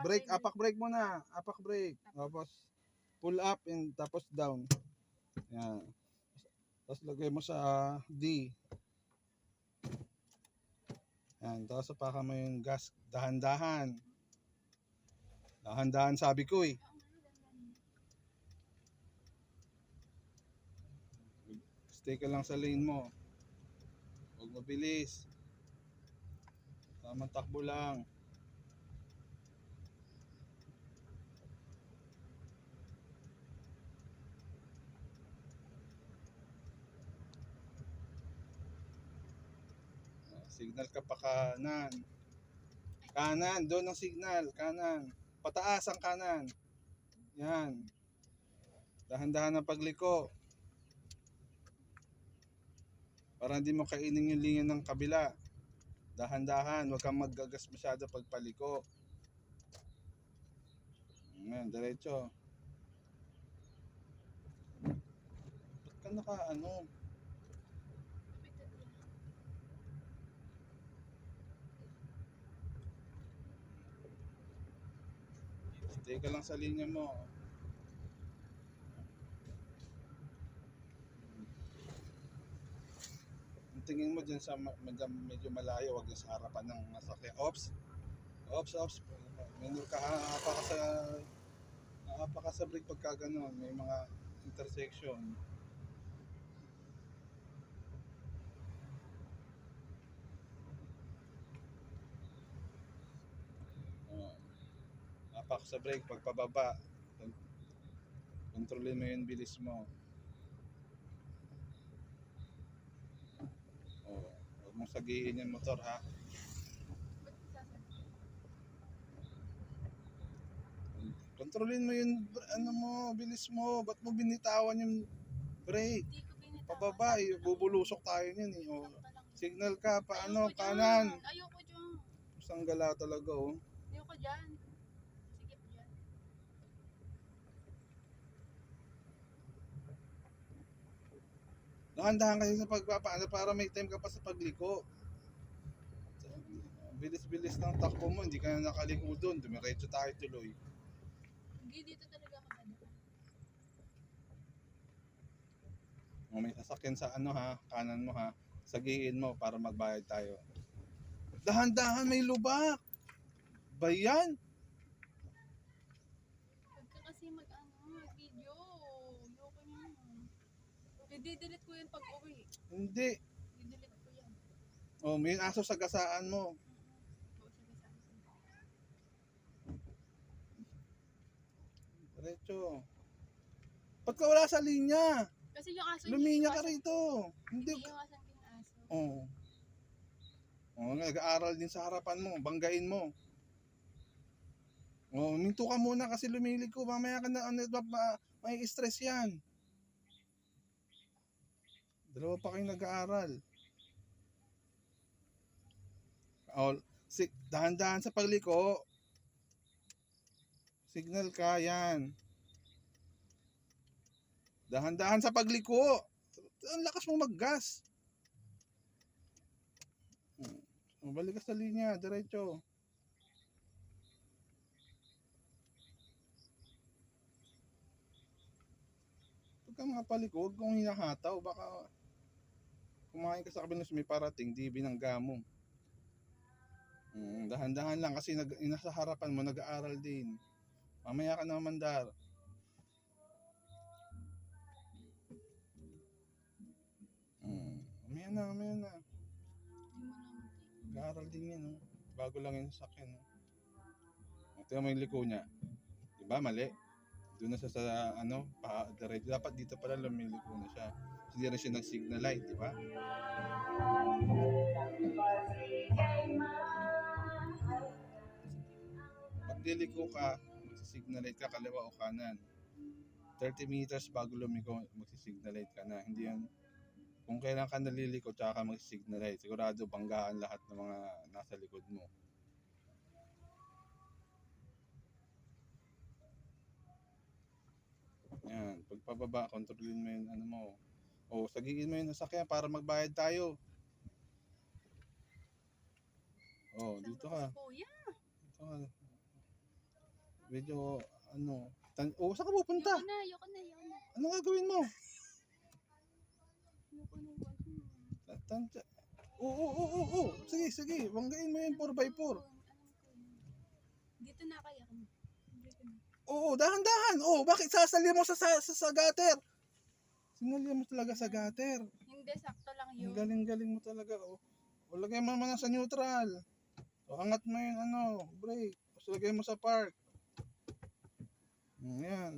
Brake, signal. apak brake muna. Apak brake. Tapos pull up and tapos down. Yan. Tapos lagay mo sa D. Yan. Tapos apakan mo yung gas. Dahan-dahan. Dahan-dahan sabi ko eh. Stay ka lang sa lane mo. Huwag mabilis. Tamang takbo lang. Signal ka pa kanan. Kanan, doon ang signal, kanan. Pataas ang kanan. Yan. Dahan-dahan ang pagliko. Para hindi mo kainin yung linya ng kabila. Dahan-dahan, huwag kang maggagas masyado pag paliko. Ngayon, diretso. Ba't ka naka ano? Stay ka lang sa linya mo. Ang tingin mo dyan sa medyo, medyo malayo, wag yung sa harapan ng masakyan. Ops! Ops, ops. Minor ka, haapa ka sa haapa ka sa brake pagka ganun. May mga intersection. Hapak sa brake pag pababa. Kontrolin mo yung bilis mo. Oh, huwag mong sagiin yung motor ha. Kontrolin mo yung ano mo, bilis mo. Ba't mo binitawan yung brake? Pababa, eh, bubulusok tayo niyan eh. Oh. Signal ka, paano, Ayoko kanan. Ayoko dyan. Isang gala talaga oh. Ayoko dyan. Sige po dyan. Dahan-dahan kasi sa pagpapaano para may time ka pa sa pagliko. Bilis-bilis ng takbo mo, hindi ka na nakaliko doon. Dumiretso tayo tuloy. Hindi dito talaga ako dadaan. O may sasakyan sa ano ha, kanan mo ha. Sagiin mo para magbayad tayo. Dahan-dahan may lubak. Bayan. Huwag ka kasi mag ano, mag-video. I-delete ko yun pag uwi. Hindi. I-delete ko yan. O may aso sa gasaan mo. Diretso. Ba't ka wala sa linya? Kasi yung aso Luminya ka rito. Hindi. Iniiwasan ko yung aso. Oo. Oh, nag-aaral din sa harapan mo, banggain mo. Oh, minto ka muna kasi lumilig ko. Mamaya ka na ano, ma, may stress 'yan. Dalawa pa kayong nag-aaral. Oh, si, dahan-dahan sa pagliko. Signal ka, yan. Dahan-dahan sa pagliko. Ang lakas mo maggas. O, balik ka sa linya, diretso. Huwag kang mapaliko, huwag kong hinahataw, baka kumain ka sa kabilang may parating, di binangga mo. Mm, dahan-dahan lang kasi nag, nasa harapan mo, nag-aaral din. Mamaya ka na mandar. Mm, mamaya na, mamaya na. Nag-aaral din yan, oh. Bago lang yung sasakyan, oh. O, Tingnan mo yung liko niya. Diba, mali? Doon na siya sa, ano, pa, diretso. Dapat dito pala lumiliko na siya. Hindi rin siya nag-signal light, di ba? Pag ka, magsisignal light ka kaliwa o kanan. 30 meters bago lumiko, magsisignal light ka na. Hindi yan, kung kailan ka naliliko tsaka ka magsisignal light, sigurado banggaan lahat ng mga nasa likod mo. Yan, pagpababa, kontrolin mo yung ano mo. O, sagiin mo yung sasakyan para magbayad tayo. O, dito ka. Dito ka. Medyo, ano, tan oh, saan ka pupunta? Ayoko na, ayoko na, ayoko na. Ano gagawin mo? Ayoko na, na. Tansya. Oo, oo, oo, oo. Sige, sige. Banggain mo yung 4x4. Alam ko yun. Dito na kaya. Dito na. Oo, dahan-dahan. Oo, bakit sasali mo sa, sa, sa, sa gutter? Sinali mo talaga sa gutter. Hindi, sakto lang Ang yun. galing-galing mo talaga. Oh. O, lagay mo naman sa neutral. O, angat mo yung ano, brake. Tapos lagay mo sa park. Mm, Yan.